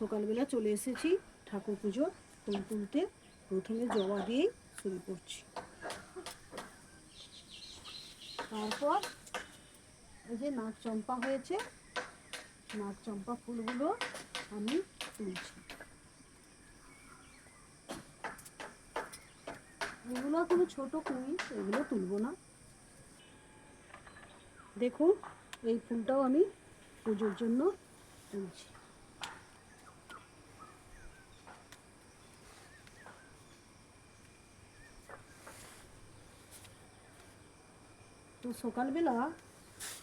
সকালবেলা চলে এসেছি ঠাকুর পুজো ফুল তুলতে। প্রথমে জবা দিয়েই শুরু করছি। তারপর এই যে নাক চম্পা হয়েছে, নাক চম্পা ফুলগুলো আমি তুলছি। এগুলো কোনো ছোট কুই, এগুলো তুলব না। দেখুন, এই ফুলটাও আমি পুজোর জন্য তুলছি। তো সকালবেলা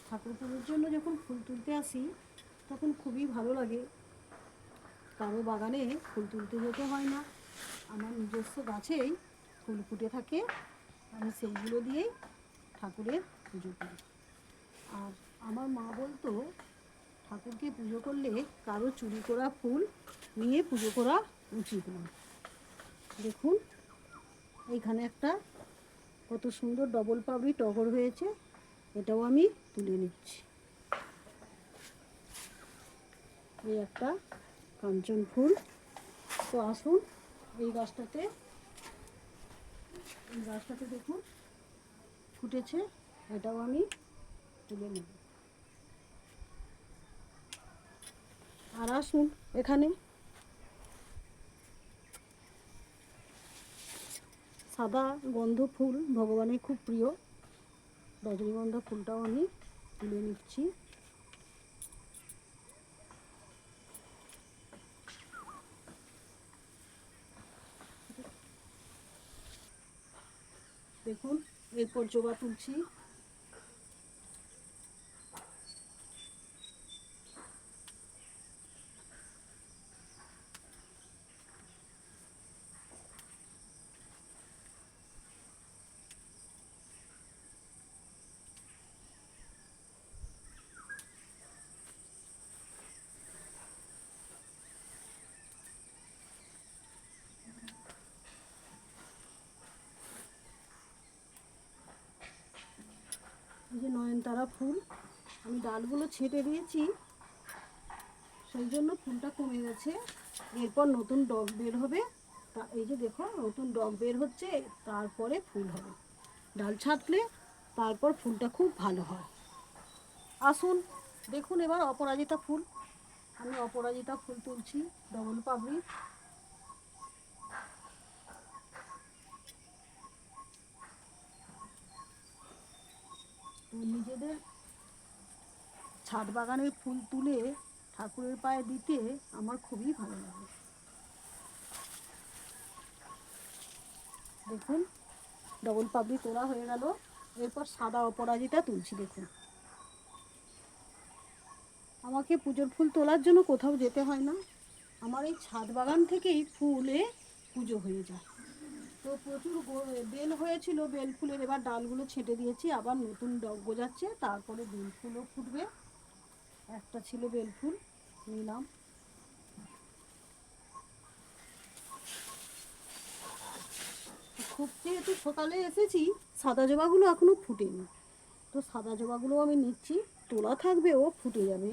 ঠাকুর পুজোর জন্য যখন ফুল তুলতে আসি, তখন খুবই ভালো লাগে। কারও বাগানে ফুল তুলতে যেতে হয় না। আমার নিজস্ব গাছেই ফুল ফুটে থাকে। আমি সেইগুলো দিয়েই ঠাকুরের পুজো করি। আর আমার মা বলতো, ঠাকুরকে পুজো করলে কারও চুরি করা ফুল নিয়ে পুজো করা উচিত নয়। দেখুন, এইখানে একটা কত সুন্দর ডবল পাবড়ি টগর হয়েছে, এটাও আমি তুলে নিচ্ছি। এই একটা কাঞ্চন ফুল। তো আসুন, এই গাছটাতে এই গাছটাতে দেখুন, ফুটেছে, এটাও আমি তুলে নেব। আর আসুন, এখানে সাদা গন্ধ ফুল ভগবানের খুব প্রিয়। রজনীগন্ধা ফুলটাও আমি তুলে নিচ্ছি। দেখুন, এরপর জবা তুলছি এই নয়নতারা ফুল। আমি ডালগুলো ছেটে দিয়েছি। সেই জন্য ফুলটা কমে গেছে। এরপর নতুন ডগ বের হবে। তা এই যে দেখো, নতুন ডগ বের হচ্ছে, তারপরে ফুল হবে। ডাল ছাঁটলে তারপর ফুলটা খুব ভালো হয়। আসুন, দেখুন এবার অপরাজিতা ফুল। আমি অপরাজিতা ফুল তুলছি ডবল পাবড়ি নিজেদের ছাদ বাগানের ফুল তুলে ঠাকুরের পায়ে দিতে আমার খুবই ভালো লাগে। দেখুন ডবল পাবলি তোলা হয়ে গেল। এরপর সাদা অপরাজিতা তুলছি, দেখুন। আমাকে পুজোর ফুল তোলার জন্য কোথাও যেতে হয় না। আমার এই ছাদ বাগান থেকেই ফুলে পুজো হয়ে যায়। তো প্রচুর বেল হয়েছিল, বেল ফুলের এবার ডালগুলো ছেঁটে দিয়েছি, আবার নতুন ডগ গজাচ্ছে, তারপরে বেল ফুলও ফুটবে। একটা ছিল বেল ফুল, নিলাম। খুব যেহেতু সকালে এসেছি, সাদা জবাগুলো এখনও ফুটেনি। তো সাদা জবাগুলো আমি নিচ্ছি, তোলা থাকবে, ও ফুটে যাবে।